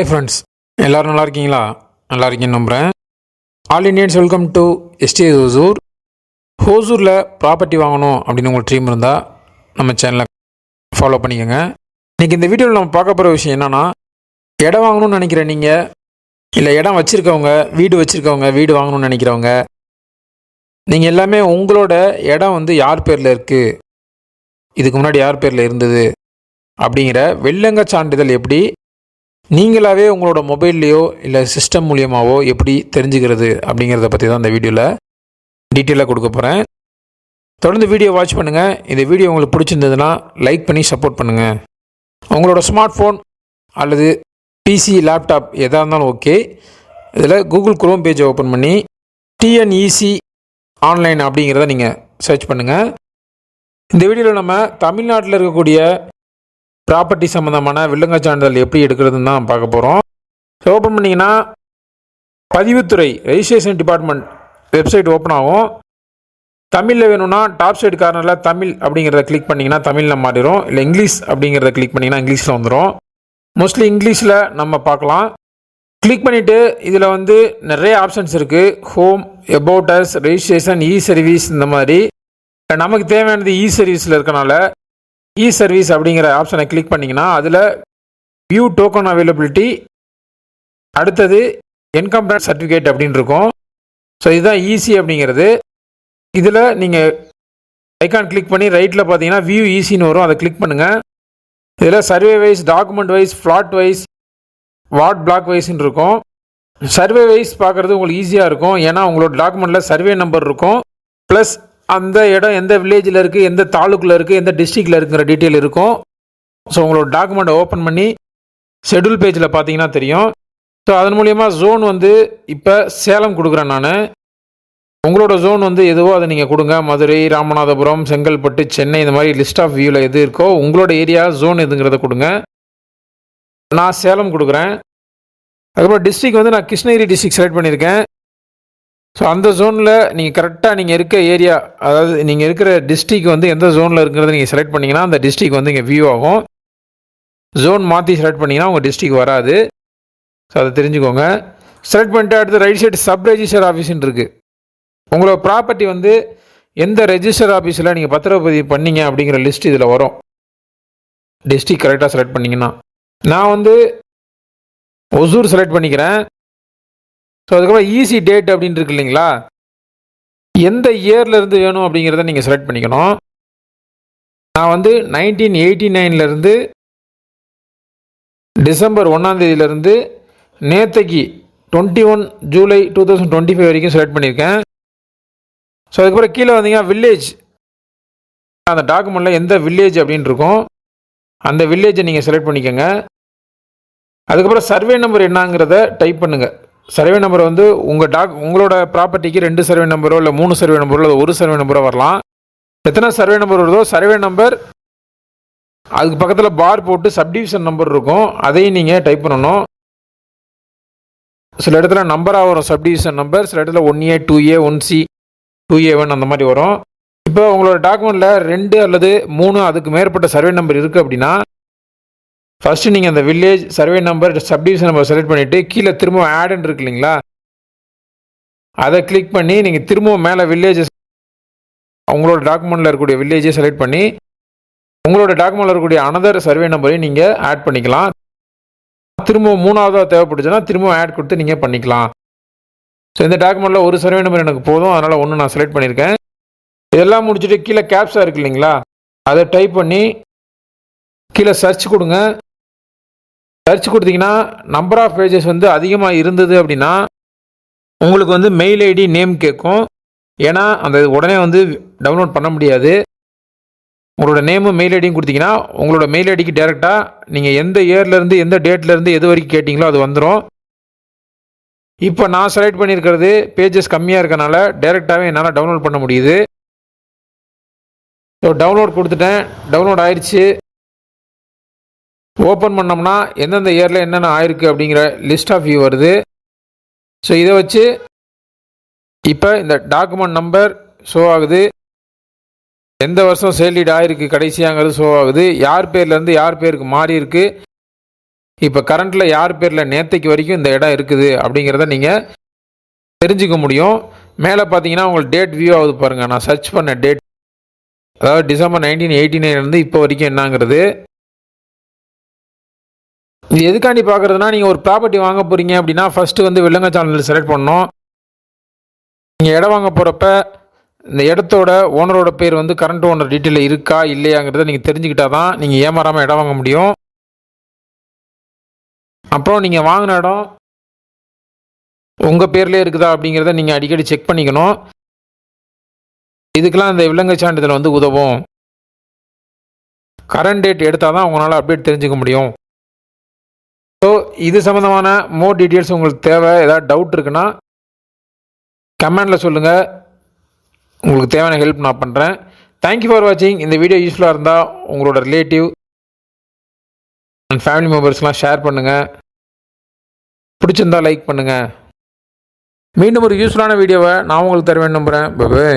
Hi friends எல்லோரும் நல்லா இருக்கீங்களா? நல்லா இருக்கீங்கன்னு நம்புகிறேன் all Indians welcome to ST Hosur ஹோசூரில் property வாங்கணும் அப்படின்னு உங்களுக்கு ட்ரீம் இருந்தால் நம்ம சேனலை ஃபாலோ பண்ணிக்கோங்க. இன்றைக்கி இந்த வீடியோவில் நம்ம பார்க்க போகிற விஷயம் என்னென்னா இடம் வாங்கணும்னு நினைக்கிற நீங்கள் இல்லை இடம் வச்சுருக்கவங்க வீடு வச்சுருக்கவங்க வீடு வாங்கணும்னு நினைக்கிறவங்க நீங்கள் எல்லாமே உங்களோட இடம் வந்து யார் பேரில் இருக்குது இதுக்கு முன்னாடி யார் பேரில் இருந்தது? அப்படிங்கிற வெள்ளங்க சான்றிதழ் எப்படி நீங்களாகவே உங்களோட மொபைல்லையோ இல்லை சிஸ்டம் மூலியமாகவோ எப்படி தெரிஞ்சுக்கிறது அப்படிங்கிறத பற்றி தான் இந்த வீடியோவில் டீட்டெயிலாக கொடுக்க போகிறேன் தொடர்ந்து வீடியோ வாட்ச் பண்ணுங்கள் இந்த வீடியோ உங்களுக்கு பிடிச்சிருந்ததுன்னா லைக் பண்ணி சப்போர்ட் பண்ணுங்கள் உங்களோட ஸ்மார்ட் ஃபோன் அல்லது பிசி லேப்டாப் எதாக இருந்தாலும் ஓகே இதில் கூகுள் குரோம் பேஜை ஓப்பன் பண்ணி டிஎன்இசி ஆன்லைன் அப்படிங்கிறத நீங்கள் சர்ச் பண்ணுங்கள் இந்த வீடியோவில் நம்ம தமிழ்நாட்டில் இருக்கக்கூடிய ப்ராப்பர்ட்டி சம்மந்தமான வில்லங்க சான்றிதழ் எப்படி எடுக்கிறதுன்னு தான் பார்க்க போகிறோம் ஓப்பன் பண்ணிங்கன்னா பதிவுத்துறை ரெஜிஸ்ட்ரேஷன் டிபார்ட்மெண்ட் வெப்சைட் ஓப்பன் ஆகும். தமிழில் வேணும்னா டாப் சைடு கார்னரில் தமிழ் அப்படிங்கிறத கிளிக் பண்ணிங்கன்னா தமிழில் மாறிடும். இல்லை இங்கிலீஷ் அப்படிங்கிறத கிளிக் பண்ணிங்கன்னா இங்கிலீஷில் வந்துடும் மோஸ்ட்லி இங்கிலீஷில் நம்ம பார்க்கலாம். கிளிக் பண்ணிவிட்டு இதில் வந்து நிறைய ஆப்ஷன்ஸ் இருக்குது home about us registration e service இந்த மாதிரி. நமக்கு தேவையானது இ சர்வீஸில் இருக்கனால E இ சர்வீஸ் அப்படிங்கிற ஆப்ஷனை கிளிக் பண்ணிங்கன்னா அதில் வியூ டோக்கன் அவைலபிலிட்டி அடுத்தது இன்கம் டேக்ஸ் சர்டிஃபிகேட் அப்படின்னு இருக்கும். ஸோ இதுதான் ஈஸி அப்படிங்கிறது. இதில் நீங்கள் ஐக்கான் கிளிக் பண்ணி ரைட்டில் பார்த்தீங்கன்னா வியூ ஈஸின்னு வரும். அதை கிளிக் பண்ணுங்கள் இதில் survey wise document wise flat wise ward block வைஸ்ன்னு இருக்கும். சர்வே வைஸ் பார்க்குறது உங்களுக்கு ஈஸியாக இருக்கும். ஏன்னா உங்களோட டாக்குமெண்ட்டில் சர்வே நம்பர் இருக்கும். ப்ளஸ் அந்த இடம் எந்த வில்லேஜில் இருக்குது எந்த தாலுக்கில் இருக்குது எந்த டிஸ்ட்ரிக்டில் இருக்குங்கிற டீட்டெயில் இருக்கும். ஸோ உங்களோட டாக்குமெண்ட்டை ஓப்பன் பண்ணி ஷெடியூல் பேஜில் பார்த்தீங்கன்னா தெரியும். ஸோ அதன் மூலியமா ஜோன் வந்து இப்போ சேலம் கொடுக்குறேன் நான். உங்களோட ஜோன் வந்து எதுவோ அதை நீங்கள் கொடுங்க. மதுரை ராமநாதபுரம் செங்கல்பட்டு சென்னை இந்த மாதிரி லிஸ்ட் ஆஃப் வியூவில் எது இருக்கோ உங்களோட ஏரியா ஜோன் எதுங்கிறத கொடுங்க. நான் சேலம் கொடுக்குறேன். அதுக்கப்புறம் டிஸ்ட்ரிக் வந்து நான் கிருஷ்ணகிரி டிஸ்ட்ரிக் செலக்ட் பண்ணியிருக்கேன். ஸோ அந்த ஜோனில் நீங்கள் கரெக்டாக நீங்கள் இருக்க ஏரியா அதாவது நீங்கள் இருக்கிற டிஸ்ட்ரிக் வந்து எந்த ஜோனில் இருக்கிறத நீங்கள் செலக்ட் பண்ணிங்கன்னா அந்த டிஸ்ட்ரிக் வந்து இங்கே வியூ ஆகும். ஜோன் மாற்றி செலக்ட் பண்ணிங்கன்னா உங்கள் டிஸ்ட்ரிக் வராது. ஸோ அதை தெரிஞ்சுக்கோங்க. செலக்ட் பண்ணிட்டு அடுத்து ரைட் சைடு சப் ரெஜிஸ்டர் ஆஃபீஸ்ன்னு இருக்குது உங்களோட ப்ராப்பர்ட்டி வந்து எந்த ரெஜிஸ்டர் ஆஃபீஸில் நீங்கள் பத்திரப்பதிவு பண்ணீங்க அப்படிங்கிற லிஸ்ட் இதில் வரும். டிஸ்ட்ரிக் கரெக்டாக செலக்ட் பண்ணிங்கன்னா. நான் வந்து ஒசூர் செலக்ட் பண்ணிக்கிறேன். ஸோ அதுக்கப்புறம் ஈஸி டேட் அப்படின்னு இருக்கு இல்லைங்களா? எந்த இயர்லேருந்து வேணும் அப்படிங்கிறத நீங்கள் செலக்ட் பண்ணிக்கணும். நான் வந்து நைன்டீன் எயிட்டி நைன்லேருந்து டிசம்பர் ஒன்றாந்தேதியிலேருந்து நேத்தைக்கு twenty one July two thousand twenty five வரைக்கும் செலக்ட் பண்ணியிருக்கேன். ஸோ அதுக்கப்புறம் கீழே வந்தீங்கன்னா வில்லேஜ் அந்த டாக்குமெண்ட்டில் எந்த வில்லேஜ் அப்படின்னு இருக்கும். அந்த வில்லேஜை நீங்கள் செலக்ட் பண்ணிக்கோங்க. அதுக்கப்புறம் சர்வே நம்பர் என்னங்கிறத டைப் பண்ணுங்கள் சர்வே நம்பர் வந்து உங்கள் டாக் உங்களோட ப்ராப்பர்ட்டிக்கு ரெண்டு சர்வே நம்பரோ இல்லை மூணு சர்வே நம்பரோ இல்லை ஒரு சர்வே நம்பரோ வரலாம். எத்தனை சர்வே நம்பர் வருதோ சர்வே நம்பர் அதுக்கு பக்கத்தில் பார் போட்டு சப்டிவிஷன் நம்பர் இருக்கும். அதையும் நீங்கள் டைப் பண்ணணும். சில இடத்துல நம்பராக வரும் சப்டிவிஷன் நம்பர் சில இடத்துல one A two A one C two A one அந்த மாதிரி வரும். இப்போ உங்களோட டாக்குமெண்ட்டில் ரெண்டு அல்லது மூணு அதுக்கு மேற்பட்ட சர்வே நம்பர் இருக்குது அப்படின்னா ஃபஸ்ட்டு நீங்கள் அந்த village survey number subdivision number select பண்ணிவிட்டு கீழே திரும்பவும் ஆடுன்னு இருக்கு இல்லைங்களா? அதை கிளிக் பண்ணி நீங்கள் திரும்பவும் மேலே வில்லேஜஸ் உங்களோட டாக்குமெண்ட்டில் இருக்கக்கூடிய வில்லேஜை செலக்ட் பண்ணி உங்களோட டாக்குமெண்ட்டில் இருக்கக்கூடிய அனதர் சர்வே நம்பரையும் நீங்கள் ஆட் பண்ணிக்கலாம். திரும்பவும் மூணாவதாக தேவைப்பட்டுச்சுன்னா திரும்பவும் ஆட் கொடுத்து நீங்கள் பண்ணிக்கலாம். ஸோ இந்த டாக்குமெண்ட்டில் ஒரு சர்வே நம்பர் எனக்கு போதும். அதனால் ஒன்று நான் செலக்ட் பண்ணியிருக்கேன் இதெல்லாம் முடிச்சுட்டு கீழே கேப்ஸாக இருக்கு இல்லைங்களா? அதை டைப் பண்ணி கீழே சர்ச் கொடுங்க. சர்ச் கொடுத்தீங்கன்னா நம்பர் ஆஃப் பேஜஸ் வந்து அதிகமாக இருந்தது அப்படின்னா உங்களுக்கு வந்து மெயில் ஐடி நேம் கேட்கும். ஏன்னா அந்த உடனே வந்து டவுன்லோட் பண்ண முடியாது. உங்களோட நேமும் மெயில் ஐடியும் கொடுத்தீங்கன்னா உங்களோட மெயில் ஐடிக்கு டேரெக்டாக நீங்கள் எந்த இயர்லேருந்து எந்த டேட்லேருந்து எது வரைக்கும் கேட்டிங்களோ அது வந்துடும் இப்போ நான் செலக்ட் பண்ணியிருக்கிறது பேஜஸ் கம்மியாக இருக்கனால டேரெக்டாகவே என்னால் டவுன்லோட் பண்ண முடியுது. ஸோ டவுன்லோட் கொடுத்துட்டேன். டவுன்லோட் ஆயிடுச்சு ஓப்பன் பண்ணோம்னா எந்தெந்த இயரில் என்னென்ன ஆயிருக்கு அப்படிங்கிற லிஸ்ட் ஆஃப் வியூ வருது. ஸோ இதை வச்சு இப்போ இந்த டாக்குமெண்ட் நம்பர் ஷோ ஆகுது. எந்த வருஷம் சேல் ஆகிருக்கு கடைசியாங்கிறது ஷோ ஆகுது. யார் பேர்லேருந்து யார் பேருக்கு மாறி இருக்கு? இப்போ கரண்ட்டில் யார் பேரில் நேத்தைக்கு வரைக்கும் இந்த இடம் இருக்குது அப்படிங்கிறத நீங்கள் தெரிஞ்சுக்க முடியும். மேலே பார்த்தீங்கன்னா உங்களுக்கு டேட் வியூ ஆகுது பாருங்கள் நான் சர்ச் பண்ண டேட் அதாவது டிசம்பர் நைன்டீன் எயிட்டி நைன்லேருந்து இப்போ வரைக்கும் என்னங்கிறது. இது எதுக்காண்டி பார்க்குறதுனா நீங்கள் ஒரு ப்ராப்பர்ட்டி வாங்க போகிறீங்க அப்படின்னா ஃபஸ்ட்டு வந்து வில்லங்க சேனல் செலக்ட் பண்ணணும். நீங்கள் இடம் வாங்க போகிறப்ப இந்த இடத்தோட ஓனரோட பேர் வந்து கரண்ட் ஓனர் டீட்டெயில் இருக்கா இல்லையாங்கிறத நீங்கள் தெரிஞ்சுக்கிட்டா தான் நீங்கள் ஏமாறாமல் இடம் வாங்க முடியும். அப்புறம் நீங்கள் வாங்கின இடம் உங்கள் பேர்லேயே இருக்குதா அப்படிங்கிறத நீங்கள் அடிக்கடி செக் பண்ணிக்கணும். இதுக்கெல்லாம் இந்த விலங்கு சான்றிதழ் வந்து உதவும். கரண்ட் டேட் எடுத்தால் தான் உங்களால் அப்டேட் தெரிஞ்சுக்க முடியும். இது சம்மந்தமான மோர் டீட்டெயில்ஸ் உங்களுக்கு தேவை. ஏதாவது டவுட் இருக்குன்னா கமெண்டில் சொல்லுங்கள் உங்களுக்கு தேவையான ஹெல்ப் நான் பண்ணுறேன் தேங்க்யூ ஃபார் வாட்சிங் இந்த வீடியோ யூஸ்ஃபுல்லாக இருந்தால் உங்களோட ரிலேட்டிவ் அண்ட் ஃபேமிலி மெம்பர்ஸ்லாம் ஷேர் பண்ணுங்கள் பிடிச்சிருந்தா லைக் பண்ணுங்கள் மீண்டும் ஒரு யூஸ்ஃபுல்லான வீடியோவை நான் உங்களுக்கு தருவேன் நம்புகிறேன் பபே